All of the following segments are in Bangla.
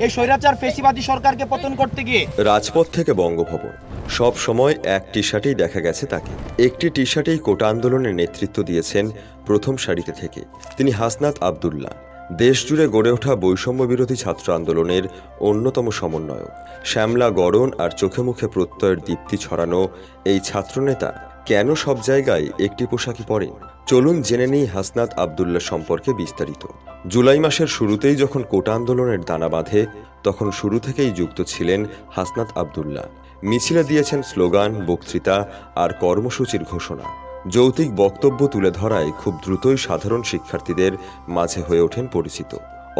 এই স্বৈরাচার ফেসিবাদী সরকারকে পতন করতে গিয়ে। রাজপথ থেকে বঙ্গভবন। সব সময় এক টি শার্টেই দেখা গেছে তাকে। একটি টি শার্টেই কোটা আন্দোলনের নেতৃত্ব দিয়েছেন প্রথম সারিতে থেকে। তিনি হাসনাত আবদুল্লাহ। দেশজুড়ে গড়ে ওঠা বৈষম্য বিরোধী ছাত্র আন্দোলনের অন্যতম সমন্বয়ক। শ্যামলা গড়ন আর চোখে মুখে প্রত্যয়ের দীপ্তি ছড়ানো এই ছাত্রনেতা কেন সব জায়গায় একটি পোশাকই পরেন? চলুন জেনে নিই হাসনাত আবদুল্লাহ সম্পর্কে বিস্তারিত। জুলাই মাসের শুরুতেই যখন কোটা আন্দোলনের দানা বাঁধে, তখন শুরু থেকেই যুক্ত ছিলেন হাসনাত আবদুল্লাহ। মিছিলে দিয়েছেন স্লোগান, বক্তৃতা আর কর্মসূচির ঘোষণা। যৌতিক বক্তব্য তুলে ধরায় খুব দ্রুতই সাধারণ শিক্ষার্থীদের মাঝে হয়ে ওঠেন পরিচিত।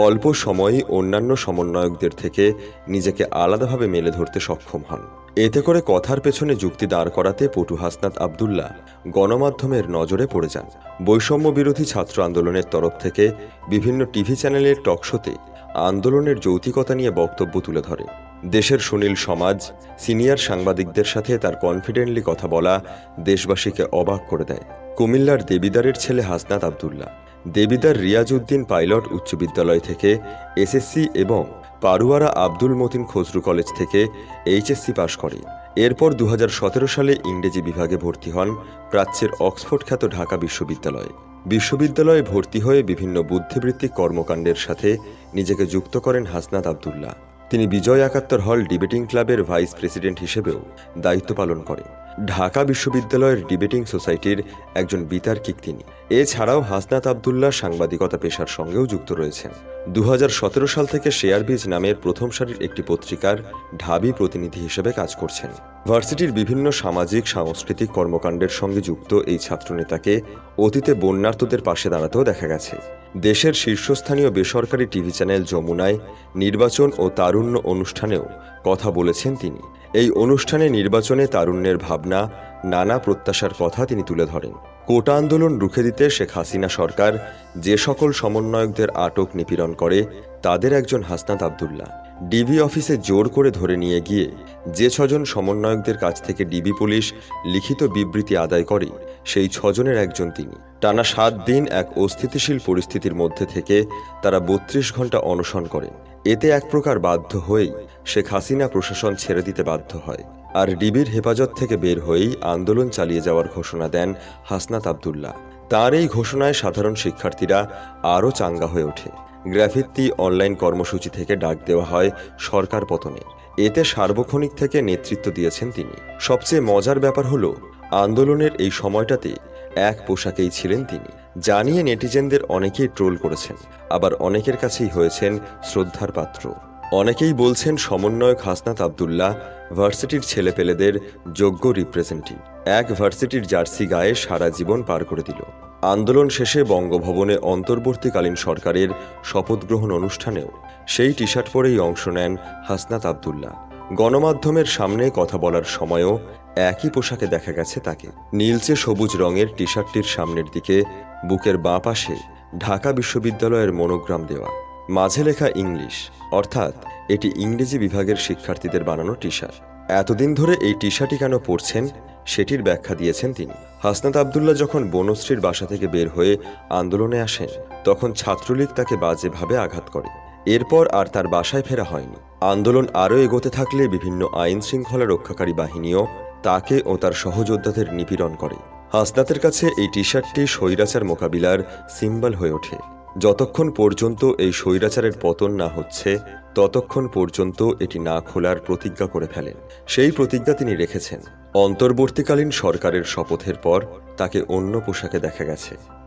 অল্প সময়েই অন্যান্য সমন্বয়কদের থেকে নিজেকে আলাদাভাবে মেলে ধরতে সক্ষম হন। এতে করে কথার পেছনে যুক্তি দাঁড় করাতে পটু হাসনাত আবদুল্লাহ গণমাধ্যমের নজরে পড়ে যান। বৈষম্য বিরোধী ছাত্র আন্দোলনের তরফ থেকে বিভিন্ন টিভি চ্যানেলের টকশোতে আন্দোলনের যৌতিকতা নিয়ে বক্তব্য তুলে ধরে। দেশের সুনীল সমাজ সিনিয়র সাংবাদিকদের সাথে তার কনফিডেন্টলি কথা বলা দেশবাসীকে অবাক করে দেয়। কুমিল্লার দেবিদারের ছেলে হাসনাত আবদুল্লাহ। দেবিদার রিয়াজউদ্দিন পাইলট উচ্চ বিদ্যালয় থেকে এসএসসি এবং পারুয়ারা আব্দুল মতিন খসরু কলেজ থেকে এইচএসসি পাশ করে এরপর দু হাজার সতেরো সালে ইংরেজি বিভাগে ভর্তি হন প্রাচ্যের অক্সফোর্ড খ্যাত ঢাকা বিশ্ববিদ্যালয়ে। বিশ্ববিদ্যালয়ে ভর্তি হয়ে বিভিন্ন বুদ্ধিবৃত্তিক কর্মকাণ্ডের সাথে নিজেকে যুক্ত করেন হাসনাত আবদুল্লাহ। তিনি বিজয় একাত্তর হল ডিবেটিং ক্লাবের ভাইস প্রেসিডেন্ট হিসেবেও দায়িত্ব পালন করেন। ঢাকা বিশ্ববিদ্যালয়ের ডিবেটিং সোসাইটির একজন বিতার্কিক তিনি। এছাড়াও হাসনাত আবদুল্লাহ সাংবাদিকতা পেশার সঙ্গেও যুক্ত রয়েছেন। দু হাজার সতেরো সাল থেকে শেয়ারবিজ নামের প্রথম সারির একটি পত্রিকার ঢাবি প্রতিনিধি হিসেবে কাজ করছেন। ভার্সিটির বিভিন্ন সামাজিক, সাংস্কৃতিক কর্মকাণ্ডের সঙ্গে যুক্ত এই ছাত্রনেতাকে অতীতে বন্যার্তদের পাশে দাঁড়াতেও দেখা গেছে। দেশের শীর্ষস্থানীয় বেসরকারি টিভি চ্যানেল যমুনায় নির্বাচন ও তারুণ্য অনুষ্ঠানেও কথা বলেছেন তিনি। এই অনুষ্ঠানে নির্বাচনে তারুণ্যের ভাবনা, নানা প্রত্যাশার কথা তিনি তুলে ধরেন। কোটা আন্দোলন রুখে দিতে শেখ হাসিনা সরকার যে সকল সমন্বয়কদের আটক নিপীড়ন করে, তাদের একজন হাসনাত আবদুল্লাহ। ডিবি অফিসে জোর করে ধরে নিয়ে গিয়ে যে ছজন সমন্বয়কদের কাছ থেকে ডিবি পুলিশ লিখিত বিবৃতি আদায় করে, সেই ছজনের একজন তিনি। টানা সাত দিন এক অস্থিতিশীল পরিস্থিতির মধ্যে থেকে তারা বত্রিশ ঘণ্টা অনশন করেন। এতে এক প্রকার বাধ্য হয়েই শেখ হাসিনা প্রশাসন ছেড়ে দিতে বাধ্য হয়। আর ডিবির হেফাজত থেকে বের হয়েই আন্দোলন চালিয়ে যাওয়ার ঘোষণা দেন হাসনাত আবদুল্লাহ। তার এই ঘোষণায় সাধারণ শিক্ষার্থীরা আরও চাঙ্গা হয়ে ওঠে। গ্রাফিত্তি অনলাইন কর্মসূচি থেকে ডাক দেওয়া হয় সরকার পতনে। এতে সার্বক্ষণিক থেকে নেতৃত্ব দিয়েছেন তিনি। সবচেয়ে মজার ব্যাপার হলো, আন্দোলনের এই সময়টাতে এক পোশাকেই ছিলেন তিনি। জানিয়ে নেটিজেনদের অনেকেই ট্রোল করেছেন, আবার অনেকের কাছেই হয়েছেন শ্রদ্ধার পাত্র। অনেকেই বলছেন সমন্বয়ক হাসনাত আবদুল্লাহ ভার্সিটির ছেলেপেলেদের যোগ্য রিপ্রেজেন্টেটিভ। এক ভার্সিটির জার্সি গায়ে সারা জীবন পার করে দিল। আন্দোলন শেষে বঙ্গভবনে অন্তর্বর্তীকালীন সরকারের শপথ গ্রহণ অনুষ্ঠানেও সেই টি শার্ট পরেই অংশ নেন হাসনাত আবদুল্লাহ। গণমাধ্যমের সামনে কথা বলার সময়ও একই পোশাকে দেখা গেছে তাকে। নীলচে সবুজ রঙের টি শার্টটির সামনের দিকে বুকের বাঁ পাশে ঢাকা বিশ্ববিদ্যালয়ের মনোগ্রাম দেওয়া। মাঝে লেখা ইংলিশ, অর্থাৎ এটি ইংরেজি বিভাগের শিক্ষার্থীদের বানানো টি শার্ট এতদিন ধরে এই টি শার্টই কেন পরছেন সেটির ব্যাখ্যা দিয়েছেন তিনি। হাসনাত আবদুল্লাহ যখন বনশ্রীর বাসা থেকে বের হয়ে আন্দোলনে আসেন, তখন ছাত্রলীগ তাকে বাজেভাবে আঘাত করে। এরপর আর তার বাসায় ফেরা হয়নি। আন্দোলন আরও এগোতে থাকলে বিভিন্ন আইন শৃঙ্খলা রক্ষাকারী বাহিনীও তাকে ও তার সহযোদ্ধাদের নিপীড়ন করে। হাসনাতের কাছে এই টি শার্টটি স্বৈরাচার মোকাবিলার সিম্বল হয়ে ওঠে। যতক্ষণ পর্যন্ত এই স্বৈরাচারের পতন না হচ্ছে, ততক্ষণ পর্যন্ত এটি না খোলার প্রতিজ্ঞা করে ফেলেন। সেই প্রতিজ্ঞা তিনি রেখেছেন। অন্তর্বর্তীকালীন সরকারের শপথের পর তাকে অন্য পোশাকে দেখা গেছে।